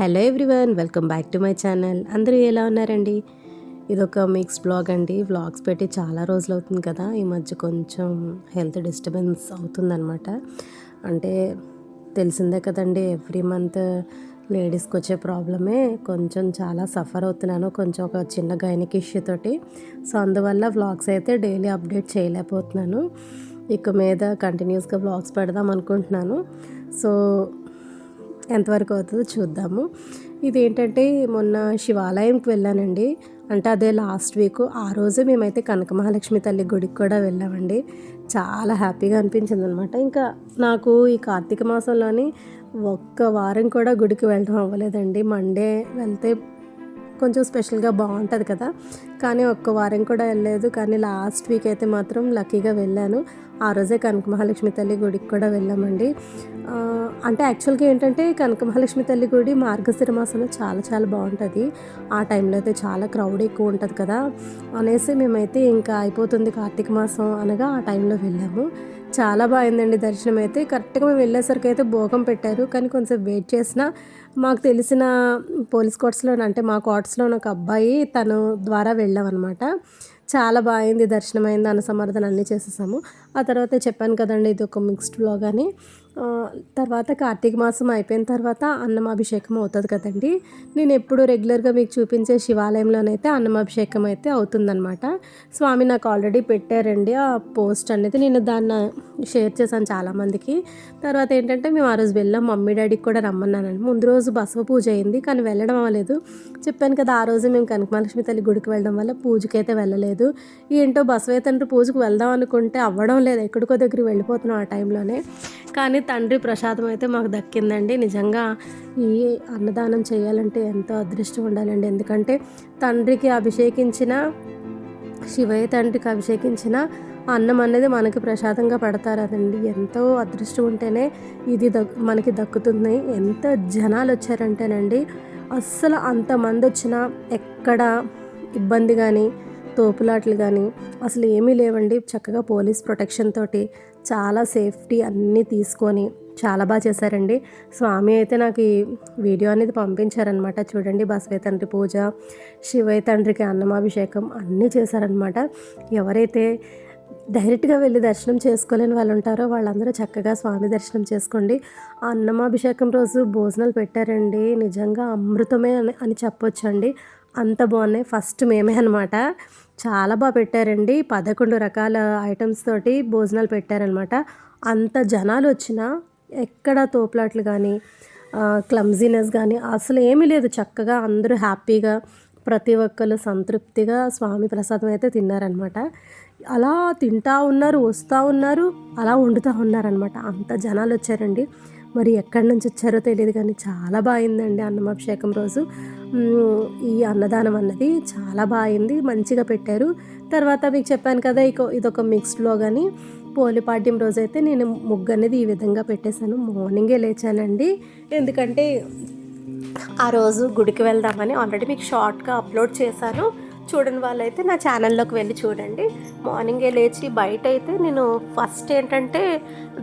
Hello everyone welcome back to my channel. అందరూ ఎలా ఉన్నారండి? ఇదొక మిక్స్ బ్లాగ్ అండి. వ్లాగ్స్ పెట్టి చాలా రోజులు అవుతుంది కదా. ఈ మధ్య కొంచెం హెల్త్ డిస్టర్బెన్స్ అవుతుందన్నమాట. అంటే తెలిసిందే కదండి ఎవ్రీ మంత్ లేడీస్కి వచ్చే ప్రాబ్లమే. కొంచెం చాలా సఫర్ అవుతున్నాను. కొంచెం ఒక చిన్న గైనిక్ ఇష్యూ తోటి. సో అందువల్ల వ్లాగ్స్ అయితే డైలీ అప్డేట్ చేయలేకపోతున్నాను. ఇక మీద కంటిన్యూస్గా వ్లాగ్స్ పెడదాం అనుకుంటున్నాను. సో ఎంతవరకు అవుతుందో చూద్దాము. ఇది ఏంటంటే మొన్న శివాలయంకి వెళ్ళానండి. అంటే అదే లాస్ట్ వీక్. ఆ రోజే మేమైతే కనక మహాలక్ష్మి తల్లి గుడికి కూడా వెళ్ళామండి. చాలా హ్యాపీగా అనిపించింది అనమాట ఇంకా నాకు ఈ కార్తీక మాసంలోని ఒక్క వారం కూడా గుడికి వెళ్ళడం అవ్వలేదండి. మండే వెళ్తే కొంచెం స్పెషల్గా బాగుంటుంది కదా. కానీ ఒక్క వారం కూడా వెళ్ళలేదు. కానీ లాస్ట్ వీక్ అయితే మాత్రం లక్కీగా వెళ్ళాను. ఆ రోజే కనక మహాలక్ష్మి తల్లి గుడికి కూడా వెళ్ళామండి. అంటే యాక్చువల్గా ఏంటంటే కనక మహాలక్ష్మి తల్లి గుడి మార్గశిర మాసంలో చాలా చాలా బాగుంటుంది. ఆ టైంలో అయితే చాలా క్రౌడ్ ఎక్కువ ఉంటుంది కదా. అనేసి మేమైతే ఇంకా అయిపోతుంది కార్తీక మాసం అనగా ఆ టైంలో వెళ్ళాము. చాలా బాగుందండి దర్శనం అయితే. కరెక్ట్గా మేము వెళ్ళేసరికి అయితే భోగం పెట్టారు. కానీ కొంచెం వెయిట్ చేసిన మాకు తెలిసిన పోలీస్ కోర్ట్స్లో అంటే మా కోర్ట్స్లో ఒక అబ్బాయి తను ద్వారా వెళ్ళామన్నమాట. చాలా బాగుంది దర్శనం అయింది అన్న సమర్థన అన్నీ చేసేసాము. ఆ తర్వాత చెప్పాను కదండి ఇది ఒక మిక్స్డ్ బ్లాగ్ అని. తర్వాత కార్తీక మాసం అయిపోయిన తర్వాత అన్నమాభిషేకం అవుతుంది కదండి. నేను ఎప్పుడు రెగ్యులర్గా మీకు చూపించే శివాలయంలోనైతే అన్నమాభిషేకం అయితే అవుతుందన్నమాట. స్వామి నాకు ఆల్రెడీ పెట్టారండి ఆ పోస్ట్ అనేది. నేను దాన్ని షేర్ చేశాను చాలామందికి. తర్వాత ఏంటంటే మేము ఆ రోజు వెళ్ళాం. మమ్మీ డాడీకి కూడా రమ్మన్నానండి. ముందు రోజు బసవ పూజ అయింది కానీ వెళ్ళడం అవ్వలేదు. చెప్పాను కదా ఆ రోజు మేము కనకమహాలక్ష్మి తల్లి గుడికి వెళ్ళడం వల్ల పూజకైతే వెళ్ళలేదు. ఏంటో బసవే తండ్రి పూజకు వెళ్దాం అనుకుంటే అవ్వడం లేదు. ఎక్కడికో దగ్గరికి వెళ్ళిపోతున్నాం ఆ టైంలోనే. కానీ తండ్రి ప్రసాదం అయితే మాకు దక్కిందండి. నిజంగా ఈ అన్నదానం చేయాలంటే ఎంతో అదృష్టం ఉండాలండి. ఎందుకంటే తండ్రికి అభిషేకించిన శివయ్య తండ్రికి అభిషేకించిన అన్నం అనేది మనకి ప్రసాదంగా పడతారు అదండి ఎంతో అదృష్టం ఉంటేనే ఇది దక్ మనకి దక్కుతుంది. ఎంత జనాలు వచ్చారంటేనండి అస్సలు అంతమంది వచ్చినా ఎక్కడ ఇబ్బంది కానీ తోపులాట్లు కానీ అసలు ఏమీ లేవండి. చక్కగా పోలీస్ ప్రొటెక్షన్ తోటి చాలా సేఫ్టీ అన్నీ తీసుకొని చాలా బాగా చేశారండి. స్వామి అయితే నాకు ఈ వీడియో అనేది పంపించారనమాట చూడండి బసవే తండ్రి పూజ శివయ్య తండ్రికి అన్నమాభిషేకం అన్నీ చేశారనమాట ఎవరైతే డైరెక్ట్గా వెళ్ళి దర్శనం చేసుకోలేని వాళ్ళు ఉంటారో వాళ్ళందరూ చక్కగా స్వామి దర్శనం చేసుకోండి. ఆ అన్నమాభిషేకం రోజు భోజనాలు పెట్టారండి. నిజంగా అమృతమే అని అని చెప్పొచ్చండి. అంత బాగున్నాయి. ఫస్ట్ మేమే అనమాట చాలా బాగా పెట్టారండి. పదకొండు రకాల ఐటమ్స్ తోటి భోజనాలు పెట్టారనమాట అంత జనాలు వచ్చినా ఎక్కడ తోపులాట్లు కానీ క్లమ్జీనెస్ కానీ అసలు ఏమీ లేదు. చక్కగా అందరూ హ్యాపీగా ప్రతి ఒక్కరు సంతృప్తిగా స్వామి ప్రసాదం అయితే తిన్నారనమాట అలా తింటా ఉన్నారు వస్తూ ఉన్నారు అలా వండుతూ ఉన్నారనమాట అంత జనాలు వచ్చారండి. మరి ఎక్కడి నుంచి వచ్చారో తెలియదు కానీ చాలా బాగుందండి అన్నమాభిషేకం రోజు. ఈ అన్నదానం అన్నది చాలా బాగుంది మంచిగా పెట్టారు. తర్వాత మీకు చెప్పాను కదా ఇక ఇదొక మిక్స్డ్లో కానీ పోలిపాడ్యం రోజు అయితే నేను ముగ్గు అనేది ఈ విధంగా పెట్టేశాను. మార్నింగే లేచానండి. ఎందుకంటే ఆ రోజు గుడికి వెళ్దామని ఆల్రెడీ మీకు షార్ట్గా అప్లోడ్ చేశాను. చూడని వాళ్ళైతే నా ఛానల్లోకి వెళ్ళి చూడండి. మార్నింగే లేచి బయట అయితే నేను ఫస్ట్ ఏంటంటే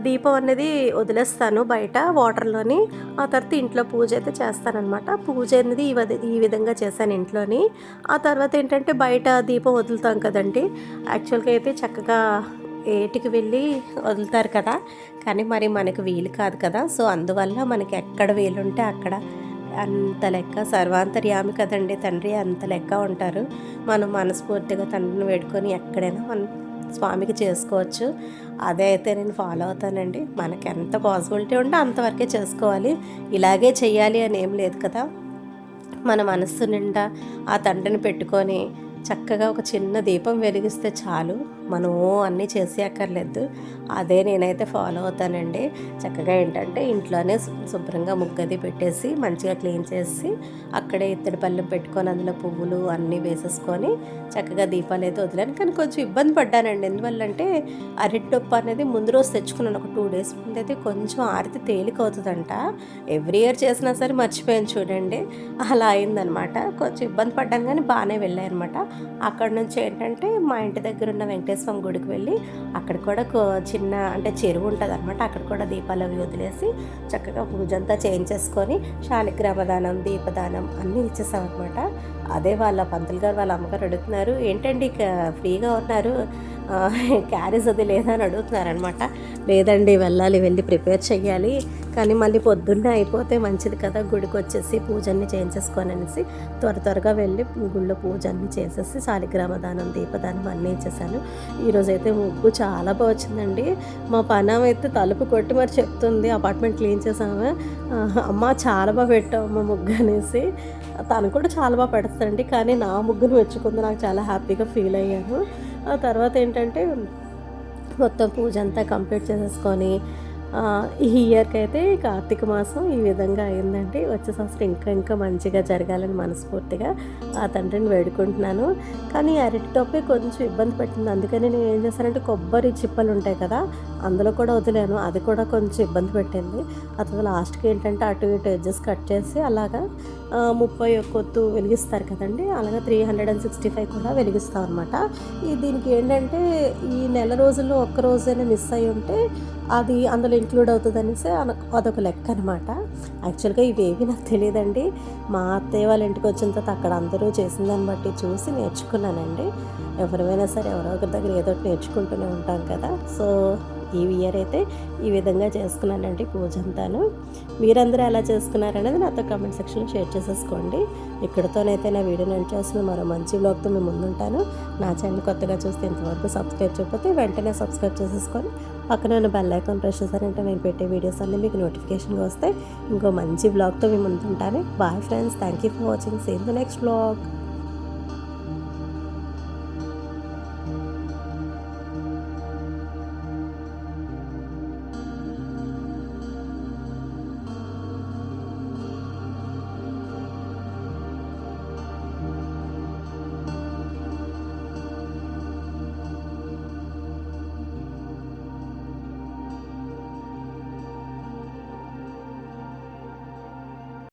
దీపం అనేది వదిలేస్తాను బయట వాటర్లోని. ఆ తర్వాత ఇంట్లో పూజ అయితే చేస్తానమాట పూజ అనేది ఈ ఈ విధంగా చేశాను ఇంట్లోని. ఆ తర్వాత ఏంటంటే బయట దీపం వదులుతాం కదండి. యాక్చువల్గా అయితే చక్కగా ఏటికి వెళ్ళి వదులుతారు కదా. కానీ మరి మనకు వీలు కాదు కదా. సో అందువల్ల మనకి ఎక్కడ వీలుంటే అక్కడ అంత లెక్క సర్వాంతర్యామి కదండి తండ్రి అంత లెక్క ఉంటారు. మనం మనస్ఫూర్తిగా తండ్రిని వేడుకొని ఎక్కడైనా మనం స్వామికి చేసుకోవచ్చు. అదే అయితే నేను ఫాలో అవుతానండి. మనకి ఎంత పాసిబిలిటీ ఉంటే అంతవరకే చేసుకోవాలి. ఇలాగే చేయాలి అని ఏం లేదు కదా. మన మనస్సు నిండా ఆ తండ్రిని పెట్టుకొని చక్కగా ఒక చిన్న దీపం వెలిగిస్తే చాలు. మనము అన్నీ చేసి అక్కర్లేదు. అదే నేనైతే ఫాలో అవుతానండి. చక్కగా ఏంటంటే ఇంట్లోనే శుభ్రంగా ముగ్గది పెట్టేసి మంచిగా క్లీన్ చేసి అక్కడే ఇత్తడి పళ్ళెం పెట్టుకొని అందులో పువ్వులు అన్నీ వేసేసుకొని చక్కగా దీపాలు అయితే వదిలాను. కానీ కొంచెం ఇబ్బంది పడ్డానండి. ఎందువల్లంటే అరటిడొప్పు అనేది ముందు రోజు తెచ్చుకున్నాను. ఒక టూ డేస్ ముందు అయితే కొంచెం ఆరితే తేలిక అవుతుందంట ఎవ్రీ ఇయర్ చేసినా సరే మర్చిపోయాను చూడండి. అలా అయిందనమాట. కొంచెం ఇబ్బంది పడ్డాను కానీ బాగానే వెళ్ళాయి అనమాట అక్కడ నుంచి ఏంటంటే మా ఇంటి దగ్గర ఉన్న వెంకటేశ్వర వెంకటేశ్వరం స్వామి గుడికి వెళ్ళి అక్కడ కూడా చిన్న అంటే చెరువు ఉంటుంది అనమాట అక్కడ కూడా దీపాలు అవి వదిలేసి చక్కగా పూజ అంతా చేయించేసుకొని శాలిగ్రామదానం దీపదానం అన్నీ ఇచ్చేసాం అనమాట అదే వాళ్ళ పంతులు గారు వాళ్ళ అమ్మగారు అడుగుతున్నారు ఏంటండి ఫ్రీగా ఉన్నారు? క్యారేజ్ అది లేదా? అని అడుగుతున్నారనమాట లేదండి వెళ్ళాలి వెళ్ళి ప్రిపేర్ చెయ్యాలి. కానీ మళ్ళీ పొద్దున్నే అయిపోతే మంచిది కదా గుడికి వచ్చేసి పూజన్ని చేయించేసుకొని అనేసి త్వర త్వరగా వెళ్ళి గుళ్ళో పూజ అన్ని చేసేసి శాలిగ్రామ దానం దీపదానం అన్నీ ఇచ్చేసాను ఈరోజు అయితే ముగ్గు చాలా బాగా వచ్చిందండి. మా పనం అయితే తలుపు కొట్టి మరి చెప్తుంది అపార్ట్మెంట్ క్లీన్ చేసాము అమ్మ చాలా బాగా పెట్టాము అమ్మ ముగ్గు అనేసి. తను కూడా చాలా బాగా పెడతాడండి కానీ నా ముగ్గును మెచ్చుకుంది నాకు చాలా హ్యాపీగా ఫీల్ అయ్యాను. ఆ తర్వాత ఏంటంటే మొత్తం పూజ అంతా కంప్లీట్ చేసేసుకొని ఈ ఇయర్కి అయితే కార్తీక మాసం ఈ విధంగా అయిందండి. వచ్చే సంవత్సరం ఇంకా ఇంకా మంచిగా జరగాలని మనస్ఫూర్తిగా ఆ తండ్రిని వేడుకుంటున్నాను. కానీ అరటి టొప్పి కొంచెం ఇబ్బంది పెట్టింది. అందుకని నేను ఏం చేశానంటే కొబ్బరి చిప్పలు ఉంటాయి కదా అందులో కూడా వదిలేను. అది కూడా కొంచెం ఇబ్బంది పెట్టింది. అతను లాస్ట్కి ఏంటంటే అటు ఇటు ఎడ్జెస్ కట్ చేసి అలాగా ముప్పై ఒక్కొత్తు వెలిగిస్తారు కదండి. అలాగా three hundred and sixty five కూడా వెలిగిస్తాం అనమాట ఈ దీనికి ఏంటంటే ఈ నెల రోజుల్లో ఒక్క రోజైనా మిస్ అయి ఉంటే అది అందులో ఇంక్లూడ్ అవుతుంది అనేసి అదొక లెక్క అనమాట యాక్చువల్గా ఇవేవి నాకు తెలియదండి. మా అత్తయ్య వాళ్ళ ఇంటికి వచ్చిన తర్వాత అక్కడ అందరూ చేసిన దాన్ని బట్టి చూసి నేర్చుకున్నానండి. ఎవరైనా సరే ఎవరో ఒకరి దగ్గర ఏదో ఒకటి నేర్చుకుంటూనే ఉంటాం కదా. సో ఈ ఇయర్ అయితే ఈ విధంగా చేసుకున్నానండి పూజ అంతాను మీరందరూ ఎలా చేసుకున్నారనేది నాతో కామెంట్ సెక్షన్లో షేర్ చేసేసుకోండి. ఇక్కడితోనైతే నా వీడియో నేను చేసిన మరో మంచి బ్లాగ్తో మేము ముందుంటాను. నా ఛానల్ కొత్తగా చూస్తే ఇంతవరకు సబ్స్క్రైబ్ చేయకపోతే వెంటనే సబ్స్క్రైబ్ చేసేసుకొని పక్కన ఉన్న బెల్ ఐకాన్ ప్రెస్ చేశారంటే నేను పెట్టే వీడియోస్ అన్నీ మీకు నోటిఫికేషన్గా వస్తాయి. ఇంకో మంచి బ్లాగ్తో మేము ముందుంటాను. Bye friends thank you for watching same the next blog